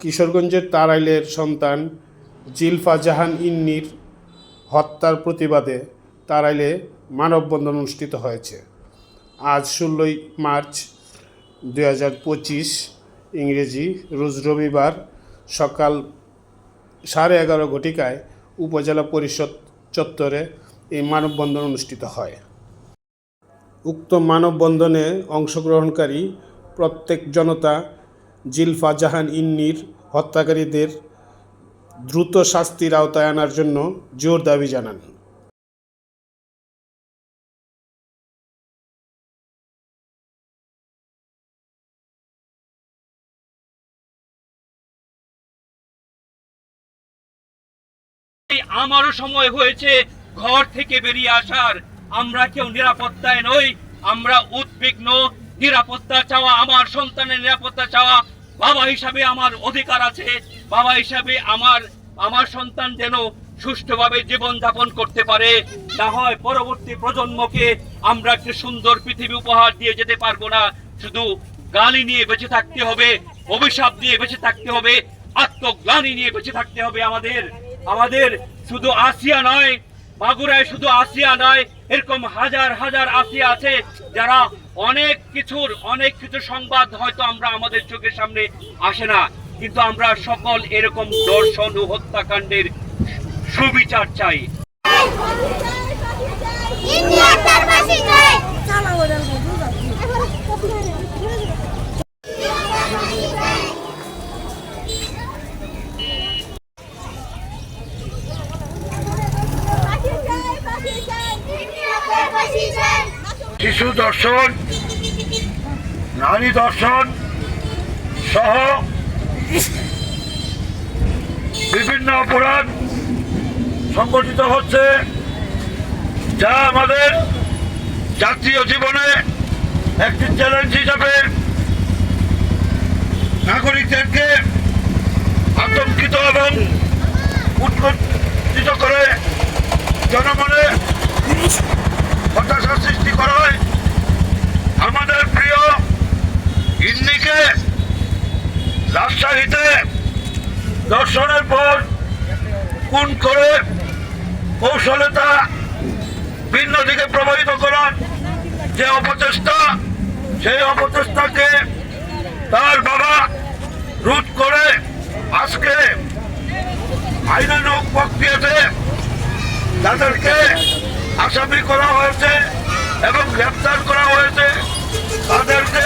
কিশোরগঞ্জের তারাইলের সন্তান জিলফা জাহান ইন্নির হত্যার প্রতিবাদে তারাইলে মানববন্ধন অনুষ্ঠিত হয়েছে। আজ ষোলোই মার্চ দুই হাজার পঁচিশ, ইংরেজি রোজ রবিবার সকাল সাড়ে এগারো ঘটিকায় উপজেলা পরিষদ চত্বরে এই মানববন্ধন অনুষ্ঠিত হয়। উক্ত মানববন্ধনে অংশগ্রহণকারী প্রত্যেক জনতা জিলফা জাহান ইন্নির হত্যাকারীদের দ্রুত শাস্তির আওতায় আনার জন্য জোর দাবি জানান। আমারও সময় হয়েছে ঘর থেকে বেরিয়ে আসার। আমরা কেউ নিরাপত্তায় নই, আমরা উদ্বিগ্ন। নিরাপত্তা চাওয়া, আমার সন্তানের নিরাপত্তা চাওয়া বাবা হিসাবে আমার অধিকার আছে, বাবা হিসাবে আমার আমার সন্তান যেন সুষ্ঠুভাবে জীবন যাপন করতে পারে, না হয় পরবর্তী প্রজন্মকে আমরা একটি সুন্দর পৃথিবী উপহার দিয়ে যেতে পারব না। শুধু গালি নিয়ে বেঁচে থাকতে হবে, অভিশাপ নিয়ে বেঁচে থাকতে হবে, আত্মগ্লানি নিয়ে বেঁচে থাকতে হবে আমাদের। আমাদের শুধু আসিয়া নয় মাগুরায় শুধু আসিয়া নয়, এরকম হাজার হাজার আসিয়া আছে যারা অনেক কিছুর, অনেক কিছু সংবাদ হয়তো আমরা আমাদের চোখের সামনে আসে না। কিন্তু আমরা সকল এরকম দর্শন ও হত্যাকাণ্ডের সুবিচার চাই। ইন্ডিয়া তার ফাঁসি চাই শিশু দর্শন, নারী দর্শন সহ বিভিন্ন অপরাধ সংগঠিত হচ্ছে যা আমাদের জাতীয় জীবনে একটি চ্যালেঞ্জ হিসাবে নাগরিকদেরকে আতঙ্কিত এবং উৎকণ্ঠিত করে জনমনে হতাশা সৃষ্টি করা হয়। রাজশাহীতে দর্শনের পর কোন করে কৌশলে তা ভিন্ন দিকে প্রবাহিত করার যে অপচেষ্টা, সেই অপচেষ্টাকে তার বাবা রোধ করে আজকে আইনানুক প্রক্রিয়াতে তাদেরকে আসামি করা হয়েছে এবং গ্রেপ্তার করা হয়েছে। তাদেরকে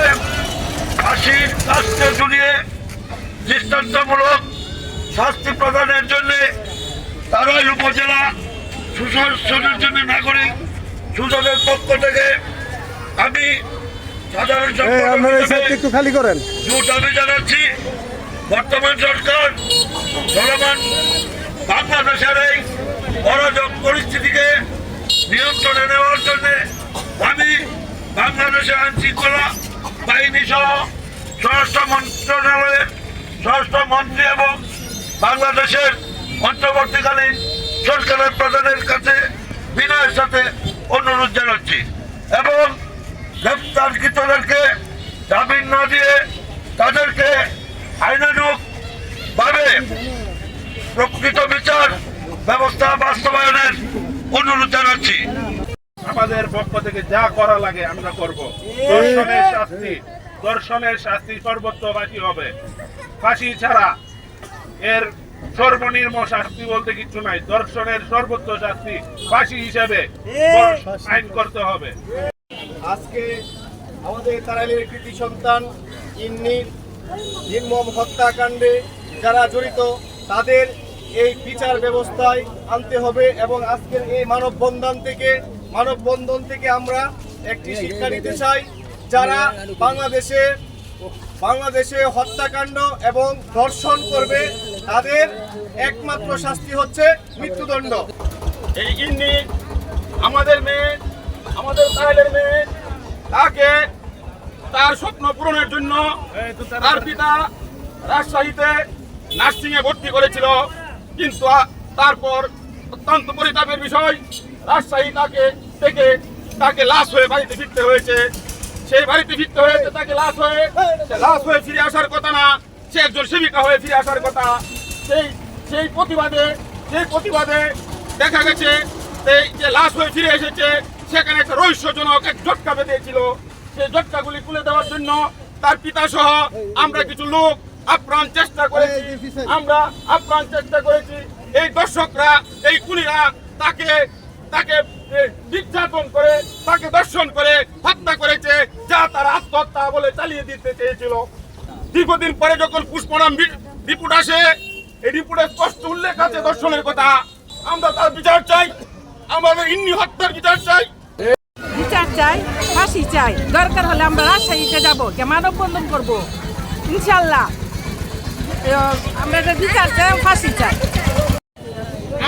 ফাঁসির কাজকে ঝুলিয়ে দৃষ্টান্তমূলক শাস্তি প্রদানের জন্য তারাই উপজেলা সুশাসনের জন্য নাগরিক। সুজনের পক্ষ থেকে আমি সাধারণ একটু খালি করেন। জোর দাবি জানাচ্ছি বর্তমান সরকার চলমান বাংলাদেশের এই অরাজক পরিস্থিতিকে নিয়ন্ত্রণে নেওয়ার জন্য আমি বাংলাদেশের আইন শৃঙ্খলা বাহিনী সহ স্বরাষ্ট্র মন্ত্রণালয়ের স্বরাষ্ট্র মন্ত্রী এবং বাংলাদেশের অন্তর্বর্তীকালীন সরকারের প্রধানের কাছে বিনয়ের সাথে অনুরোধ জানাচ্ছি। এবং গ্রেপ্তারকৃতদেরকে জামিন না দিয়ে তাদেরকে আইনানুক ভাবে প্রকৃত বিচার ব্যবস্থা বাস্তবায়নের অনুরোধ জানাচ্ছি। আমাদের পক্ষ থেকে যা করা লাগে আমরা করব। দর্শনের শাস্তি দর্শনের শাস্তি সর্বোচ্চ বাকি হবে। ফাঁসি ছাড়া এর সর্বনিম্ন শাস্তি বলতে কিছু নাই। দর্শনের সর্বোচ্চ শাস্তি ফাঁসি হিসেবে আইন করতে হবে। আজকে আমাদের তারাইলের কৃতি সন্তান ইন্নির নির্মম হত্যাকাণ্ডে যারা জড়িত, তাদের এই বিচার ব্যবস্থায় আনতে হবে এবং আজকের এই মানববন্ধন থেকে মানববন্ধন থেকে আমরা একটি শিক্ষা নিতে চাই যারা বাংলাদেশে বাংলাদেশে হত্যাকাণ্ড এবং ধর্ষণ করবে তাদের একমাত্র শাস্তি হচ্ছে মৃত্যুদণ্ড। এই ইন্নি আমাদের মেয়ে, আমাদের তাহলের মেয়ে, তাকে তার স্বপ্ন পূরণের জন্য তার পিতা রাজশাহীতে নার্সিং এ ভর্তি করেছিল। কিন্তু তারপর অত্যন্ত পরিতাপের বিষয়, রাজশাহী তাকে থেকে তাকে লাশ হয়ে বাড়িতে ফিরতে হয়েছে। সেই বাড়িতে ফিরতে হয়েছে তাকে লাশ হয়ে লাশ হয়ে ফিরে আসার কথা না সে একজন সেবিকা হয়ে ফিরে আসার কথা। সেই সেই প্রতিবাদে সেই প্রতিবাদে দেখা গেছে এই যে লাশ হয়ে ফিরে এসেছে সেখানে একটা রহস্যজনক এক জটকা বেঁধেছিল। সেই জটকাগুলি তুলে দেওয়ার জন্য তার পিতা সহ আমরা কিছু লোক আপ্রাণ চেষ্টা করেছি। আমরা আপ্রাণ চেষ্টা করেছি। এই দর্শকরা এই কুলিরা তাকে তাকে নির্যাতন করে, তাকে দর্শন করে, হত্যা করেছে, যা তার আত্মহত্যা বলে চালিয়ে দিতে চেয়েছিল। দীর্ঘদিন পরে যখন পুষ্পনাম রিপোর্ট আসে, এই রিপোর্টে স্পষ্ট উল্লেখ আছে দর্শনের কথা। আমরা তার বিচার চাই, আমাদের ইন্নি হত্যার বিচার চাই। বিচার চাই, ফাঁসি চাই। দরকার হলে আমরা রাজশাহীতে যাব মানব বন্ধন করব। ইনশাল্লাহ। আমরা বিচার চাই, ফাঁসি চাই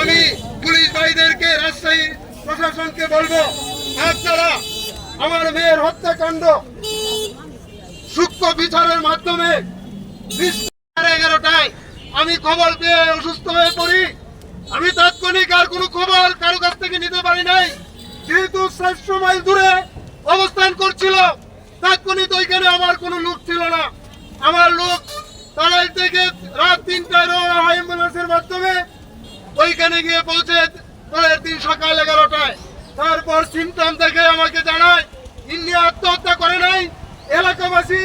আমি পুলিশ ভাইদেরকে রাজশাহী প্রশাসনকে বলব আপনারা আমার মেয়ের হত্যাকাণ্ড সূক্ষ্ম বিচারের মাধ্যমে এগারোটায় আমি খবর পেয়ে অসুস্থ হয়ে পড়ি। আমি তাৎক্ষণিক আর কোনো খবর কারও কাছ থেকে নিতে পারি নাই। যেহেতু চারশো মাইল দূরে অবস্থান করছিল, তাৎক্ষণিক ওইখানে আমার কোনো লোক ছিল না। আমার লোক তারাই থেকে রাত তিনটায় অ্যাম্বুলেন্সের মাধ্যমে। ওইখানে গিয়ে পৌঁছে পরের দিন সকাল এগারোটায়। তারপর সিমটম দেখে আমাকে জানায়, ইন্ডিয়া আত্মহত্যা করে নাই। এলাকাবাসী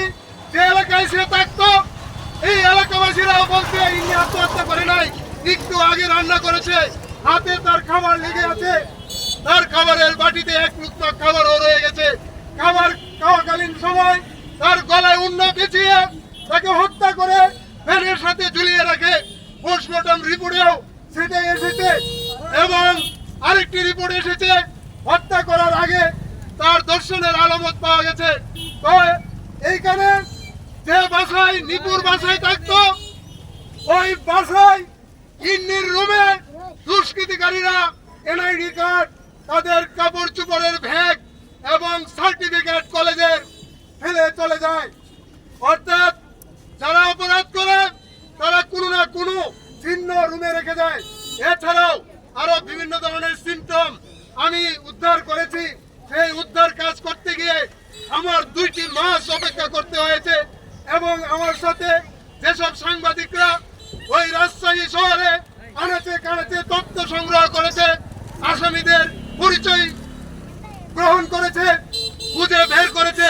যে এলাকায় সে থাকতো, এই এলাকাবাসীরাও বলছে, ইন্ডিয়া আত্মহত্যা করে নাই। একটু আগে রান্না করেছে। হাতে তার খাবার লেগে আছে। তার খাবারের বাটিতে এক লুকমা খাবারও রয়ে গেছে। খাবার খাওয়াকালীন সময় তার গলায় উন্ন পেঁচিয়ে তাকে হত্যা করে ফ্যানের সাথে ঝুলিয়ে রাখে। পোস্টমর্টম রিপোর্টেও সেটাই এসেছে। এবং আরেকটি রিপোর্ট এসেছে, হত্যা করার আগে তার দর্শনের আলামত পাওয়া গেছে। এইখানে যে বাসায়, নিপুর বাসায় থাকতো, ওই বাসায় ইন্নির রুমে দুষ্কৃতিকারীরা এনআইডি কার্ড, তাদের কাপড় চোপড়ের ভ্যাগ এবং সার্টিফিকেট কলেজের ফেলে চলে যায়। অর্থাৎ যারা অপরাধ করে, তারা কোনো না কোনো চিহ্ন রুমে রেখে যায়। এছাড়াও আরও বিভিন্ন ধরনের সিমটম আমি উদ্ধার করেছি। সেই উদ্ধার কাজ করতে গিয়ে আমার দুইটি মাস অপেক্ষা করতে হয়েছে এবং আমার সাথে যেসব সাংবাদিকরা ওই রাজশাহী শহরে আনাচে কানাচে তথ্য সংগ্রহ করেছে, আসামিদের পরিচয় গ্রহণ করেছে, খুঁজে বের করেছে,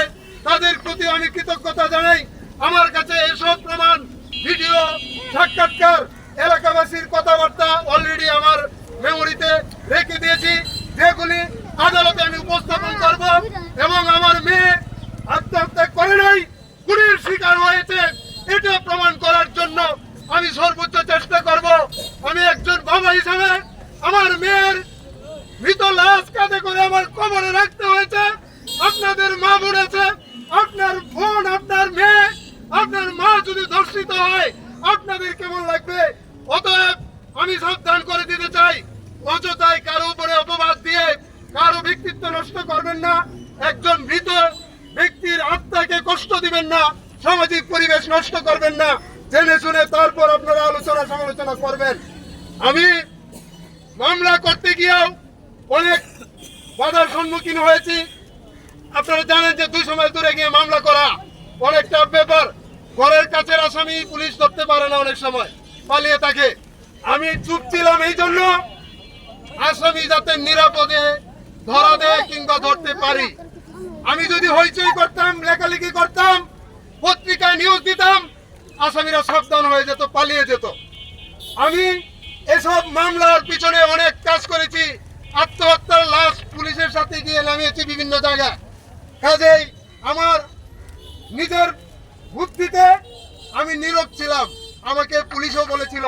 তাদের প্রতি আমি কৃতজ্ঞতা জানাই। আমার কাছে এসব প্রমাণ, ভিডিও, সাক্ষাৎকার, এলাকাবাসীর কথাবার্তা রেখে দিয়েছি, যেগুলি আদালতে আমি উপস্থাপন করব এবং আমার মেয়ে আত্মহত্যা করে নাই, খুনের শিকার হয়েছে, এটা প্রমাণ করার জন্য আমি সর্বোচ্চ চেষ্টা করব। আমি একজন বাবা হিসাবে আমার মেয়ের মৃত লাশ কাঁধে করে আমার কবরে রাখতে হয়েছে। আপনাদের মা বোন আছে আপনার বোন, আপনার মেয়ে, আপনার মা যদি ধর্ষিত হয়, আপনাদের কেমন লাগবে? অতএব আমি সাবধান করে দিতে চাই অযথায় কারও উপরে অপবাদ দিয়ে কারও ব্যক্তিত্ব করবেন না, একজন মৃত ব্যক্তির আত্মাকে কষ্ট দিবেন না, সামাজিক পরিবেশ নষ্ট করবেন না। জেনে শুনে তারপর আপনারা আলোচনা সমালোচনা করবেন। আমি মামলা করতে গিয়েও অনেক বাধার সম্মুখীন হয়েছি। আপনারা জানেন যে দুই সময় দূরে গিয়ে মামলা করা অনেকটা ব্যাপার। ঘরের কাছের আসামি পুলিশ ধরতে পারে না অনেক সময়, পালিয়ে থাকে। আমি চুপ ছিলাম এই জন্য আসামি যাতে নিরাপদে ধরা দেয় কিংবা ধরতে পারি। আমি যদি হইচই করতাম, লেখালেখি করতাম, পত্রিকায় নিউজ দিতাম, আসামিরা সাবধান হয়ে যেত, পালিয়ে যেত। আমি এসব মামলার পিছনে অনেক কাজ করেছি। আত্মহত্যার লাশ পুলিশের সাথে গিয়ে নামিয়েছি বিভিন্ন জায়গায়। কাজেই আমার নিজের বুদ্ধিতে আমি নীরব ছিলাম। আমাকে পুলিশও বলেছিল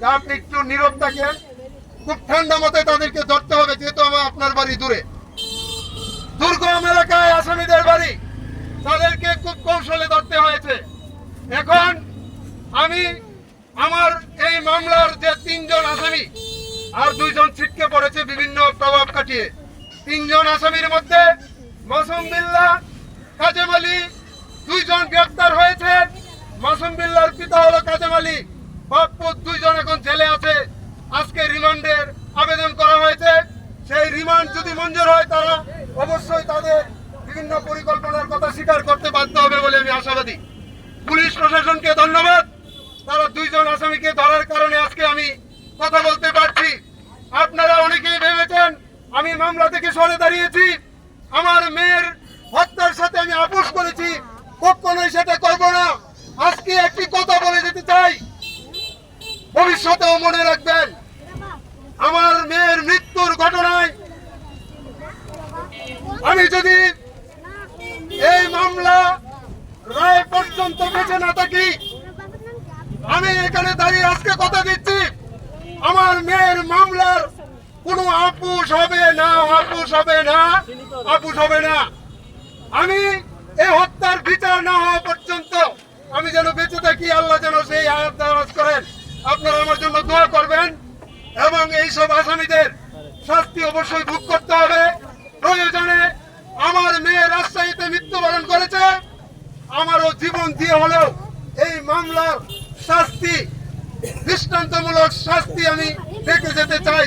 যে আপনি একটু নীরব থাকেন। খুব ঠান্ডা মতে তাদেরকে ধরতে হবে, যেহেতু আপনার বাড়ি দূরে। দুর্গম এলাকায় আসামিদের বাড়ি। তাদেরকে খুব কৌশলে ধরতে হয়েছে। এখন আমি আমার এই মামলার যে তিনজন আসামি আর দুইজন ছিটকে পড়েছে বিভিন্ন প্রভাব কাটিয়ে তিনজন আসামির মধ্যে মাসুম বিল্লাহ কাজেম আলী যদি মঞ্জুর হয় তারা অবশ্যই তাদের বিভিন্ন পরিকল্পনার কথা স্বীকার করতে বাধ্য হবে বলে আমি আশাবাদী। পুলিশ প্রশাসনকে ধন্যবাদ। তারা দুইজন আসামিকে ধরার কারণে আজকে আমি কথা বলতে পারছি। আপনারা অনেকেই ভেবেছেন আমি মামলা থেকে সরে দাঁড়িয়েছি। আমার মেয়ের হত্যার সাথে আমি আপোষ করেছি। কখনোই সেটা করব না। আজকে একটি কথা বলে যেতে চাই। ভবিষ্যতেও মনে রাখবেন, আমার মেয়ের মৃত্যুর ঘটনায় আমি যদি এই মামলা রায় পর্যন্ত বেঁচে না থাকি, আমি এখানে দাঁড়িয়ে আজকে কথা দিচ্ছি, আমার মেয়ের মামলার কোনো আপুস হবে না আপুস হবে না আপুস হবে না। আমি এই হত্যার বিচার না হওয়া পর্যন্ত আমি যেন বেঁচে থাকি, আল্লাহ যেন সেই আয়াত করেন। আপনারা আমার জন্য দোয়া করবেন এবং এইসব আসামিদের শাস্তি অবশ্যই ভোগ করতে হবে। প্রয়োজনে আমার মেয়ে রাজশাহীতে মৃত্যুবরণ করেছে। আমারও জীবন দিয়ে হলেও এই মামলার শাস্তি, দৃষ্টান্তমূলক শাস্তি আমি দেখে যেতে চাই।